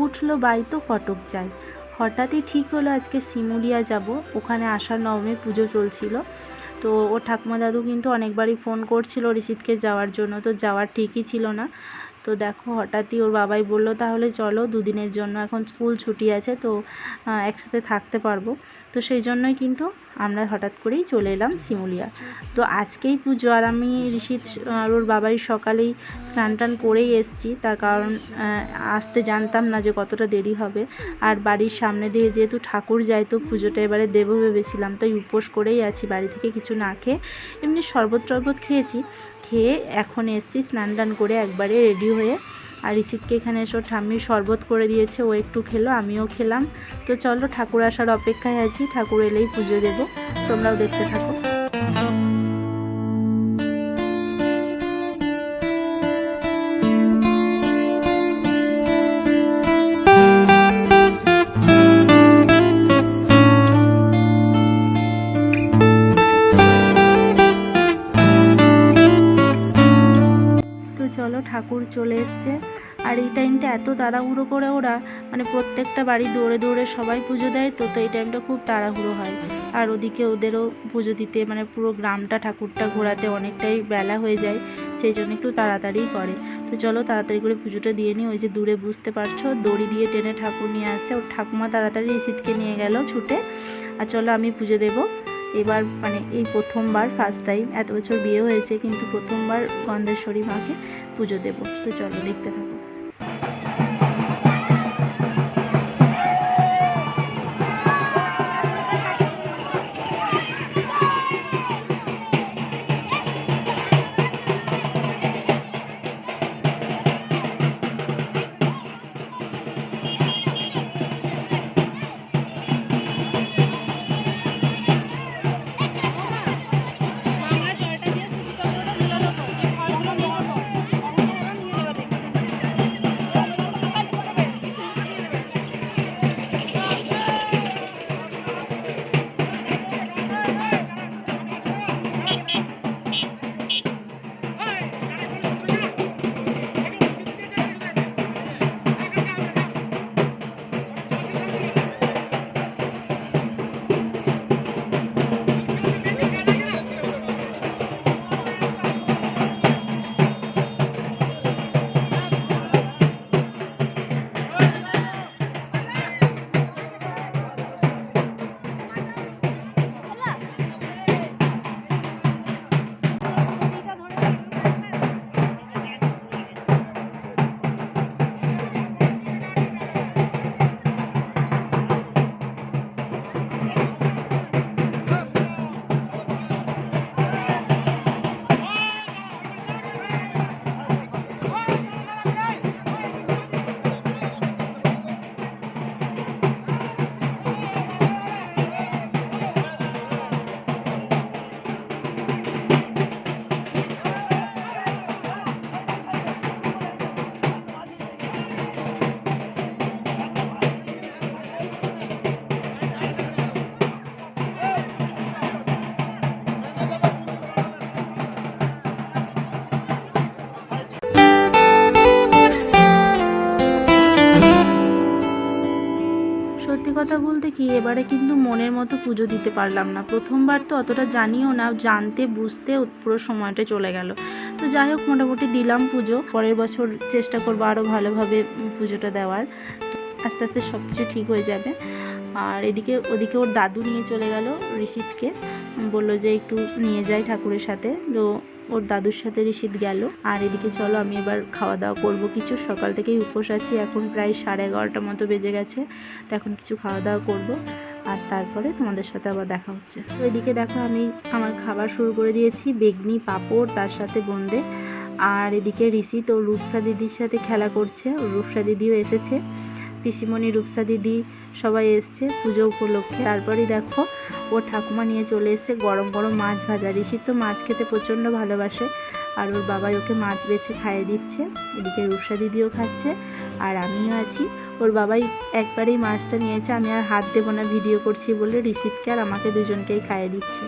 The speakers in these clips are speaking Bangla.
উঠল বাই তো কটক যাই। হঠাৎই ঠিক হলো আজকে শিমুলিয়া যাব। ওখানে আষাঢ় নবমী পুজো চলছিল। তো ও ঠাকুমা দাদু কিন্তু অনেকবারই ফোন করছিল ঋষিতকে যাওয়ার জন্য। তো যাওয়ার ঠিকই ছিল না। তো দেখো হঠাৎই ওর বাবাই বলল, তাহলে চলো দুদিনের জন্য, এখন স্কুল ছুটি আছে, তো একসাথে থাকতে পারব। তো সেই জন্যই কিন্তু আমরা হঠাৎ করেই চলে এলাম শিমুলিয়া। তো আজকেই পুজো, আর আমি ঋষিত আর ওর বাবাই সকালেই স্নান টান করেই এসছি। তার কারণ আসতে জানতাম না যে কতটা দেরি হবে। আর বাড়ির সামনে দিয়ে যেহেতু ঠাকুর যায়, তো পুজোটা এবারে দেবো ভেবেছিলাম। তাই উপোস করেই আছি, বাড়ি থেকে কিছু না খেয়ে। এমনি শরবত টরবত খেয়েছি। খেয়ে এখন এসছি, স্নান টান করে একবারে রেডি হয়ে। আর ঋষিককে এখানে এসে, ঠাম্মি শরবত করে দিয়েছে, ও একটু খেলো, আমিও খেলাম। তো চলো ঠাকুর আসার অপেক্ষায় আছি, ঠাকুর এলেই পুজো দেবো, তোমরাও দেখতে থাকো। ঠাকুর চলে এসছে। আর এই টাইমটা এত তাড়াহুড়ো করে ওরা মানে প্রত্যেকটা বাড়ি দৌড়ে দৌড়ে সবাই পুজো দেয়, তো তো এই টাইমটা খুব তাড়াহুড়ো হয়। আর ওদিকে ওদেরও পুজো দিতে মানে পুরো গ্রামটা ঠাকুরটা ঘোরাতে অনেকটাই বেলা হয়ে যায়, সেই জন্য একটু তাড়াতাড়িই করে। তো চলো তাড়াতাড়ি করে পুজোটা দিয়ে নিই, ওই যে দূরে বুঝতে পারছ, দড়ি দিয়ে টেনে ঠাকুর নিয়ে আসছে। ওর ঠাকুমা তাড়াতাড়ি রিসিদকে নিয়ে গেল ছুটে। আর চলো আমি পুজো দেবো। এবার মানে এই প্রথমবার ফার্স্ট টাইম এত বছর বিয়ে হয়েছে, কিন্তু প্রথমবার গন্ধেশ্বরী মাকে পুজো দেব। তো চলো দেখতে থাকো। কথা বলতে কি এবারে কিন্তু মনের মতো পুজো দিতে পারলাম না। প্রথমবার তো অতটা জানিও না, জানতে, বুঝতে পুরো সময়টা চলে গেল। তো যাই হোক, মোটামুটি দিলাম পুজো। পরের বছর চেষ্টা করব আরও ভালোভাবে পুজোটা দেওয়ার। আস্তে আস্তে সব কিছু ঠিক হয়ে যাবে। আর এদিকে, ওদিকে ওর দাদু নিয়ে চলে গেল ঋষিতকে। বলল যে একটু নিয়ে যাই ঠাকুরের সাথে। তো ওর দাদুর সাথে ঋষিত গেল। আর এদিকে চলো, আমি এবার খাওয়া দাওয়া করব কিছু। সকাল থেকেই উপোস আছি, এখন প্রায় সাড়ে এগারোটার মতো বেজে গেছে। তো এখন কিছু খাওয়া দাওয়া করব। আর তারপরে তোমাদের সাথে আবার দেখা হচ্ছে। তো এদিকে দেখো, আমি আমার খাবার শুরু করে দিয়েছি। বেগনি, পাঁপড়, তার সাথে বোঁদে। আর এদিকে ঋষি ও রূপসা দিদির সাথে খেলা করছে। রূপসা দিদিও এসেছে। পিসিমণি রূপসা দিদি সবাই এসছে পুজো উপলক্ষে। তারপরেই দেখো ওর ঠাকুমা নিয়ে চলে এসছে গরম গরম মাছ ভাজা। ঋষি তো মাছ খেতে প্রচণ্ড ভালোবাসে আর ওর বাবাই ওকে মাছ বেছে খাইয়ে দিচ্ছে। এদিকে রূপসা দিদিও খাচ্ছে আর আমিও আছি। ওর বাবাই একবারেই মাছটা নিয়েছে, আমি আর হাত দেবো না, ভিডিও করছি বলে ঋষিতকে আর আমাকে দুজনকেই খাইয়ে দিচ্ছে।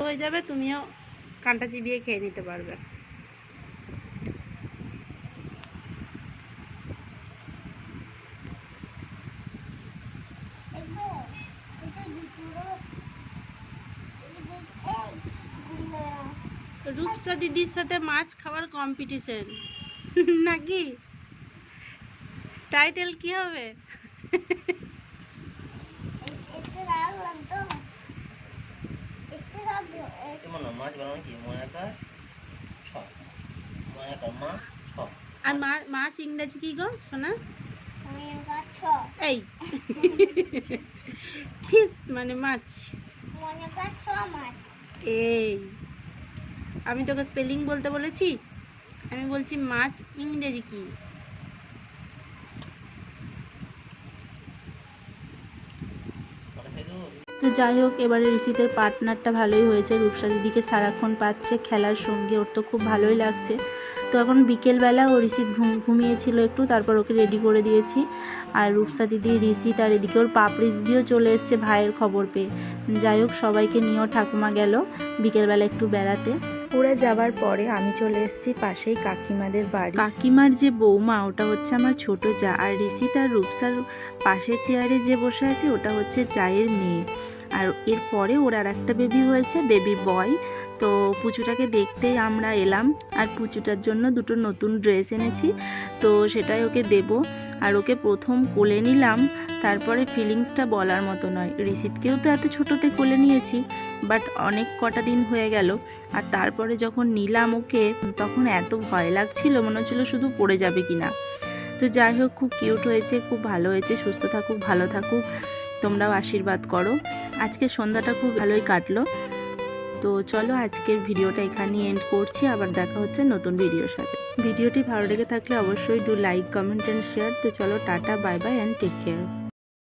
হয়ে যাবে, তুমিও কানটা চিবিয়ে খেয়ে নিতে পারবে। রূপসা দিদির সাথে মাছ খাওয়ার কম্পিটিশন নাকি? টাইটেল কি হবে? আর মাছ ইংরেজি কি গো? শোনা। এই। ফিস মানে মাছ? এই। আমি তোকে স্পেলিং বলতে বলেছি? আমি বলছি মাছ ইংরেজি কি? তো যাই হোক, এবারে ঋষিতের পার্টনারটা ভালোই হয়েছে। রূপসা দিদিকে সারাক্ষণ পাচ্ছে, খেলার সঙ্গে। ওর তো খুব ভালোই লাগছে। তো এখন বিকেলবেলা ও ঋষিত ঘুম, ঘুমিয়েছিল একটু, তারপর ওকে রেডি করে দিয়েছি। আর রূপসা দিদি ঋষিত আর এদিকে ওর পাপড়ি দিদিও চলে এসছে ভাইয়ের খবর পেয়ে। যাই হোক, সবাইকে নিয়েও ঠাকুমা গেল বিকেলবেলা একটু বেড়াতে। ওরা যাবার পরে আমি চলে এসেছি পাশেই কাকিমাদের বাড়ি। কাকিমার যে বৌমা, ওটা হচ্ছে আমার ছোট যা। আর ঋষিত আর রূপসার পাশে চেয়ারে যে বসে আছে, ওটা হচ্ছে জায়ের মেয়ে। আর এরপরে ওর আর একটা বেবি হয়েছে বেবি বয় তো পুচুটাকে দেখতেই আমরা এলাম। আর পুচুটার জন্য দুটো নতুন ড্রেস এনেছি। তো সেটাই ওকে দেব। আর ওকে প্রথম কোলে নিলাম। তারপরে ফিলিংসটা বলার মতো নয়। ঋষিতকেও তো এত ছোটোতে কোলে নিয়েছি। বাট অনেক কটা দিন হয়ে গেল। আর তারপরে যখন নিলাম ওকে, তখন এত ভয় লাগছিল, মনে হচ্ছিল শুধু পড়ে যাবে কিনা। তো যাই হোক, খুব কিউট হয়েছে, খুব ভালো হয়েছে, সুস্থ থাকুক, ভালো থাকুক, তোমরাও আশীর্বাদ করো। আজকে সন্ধ্যাটা খুব ভালোই কাটলো। তো চলো, আজকের ভিডিওটা এখানেই এন্ড করছি, আবার দেখা হচ্ছে নতুন ভিডিওর সাথে। ভিডিওটি ভালো লেগে থাকলে অবশ্যই do like comment and share তো চলো, tata bye bye and take care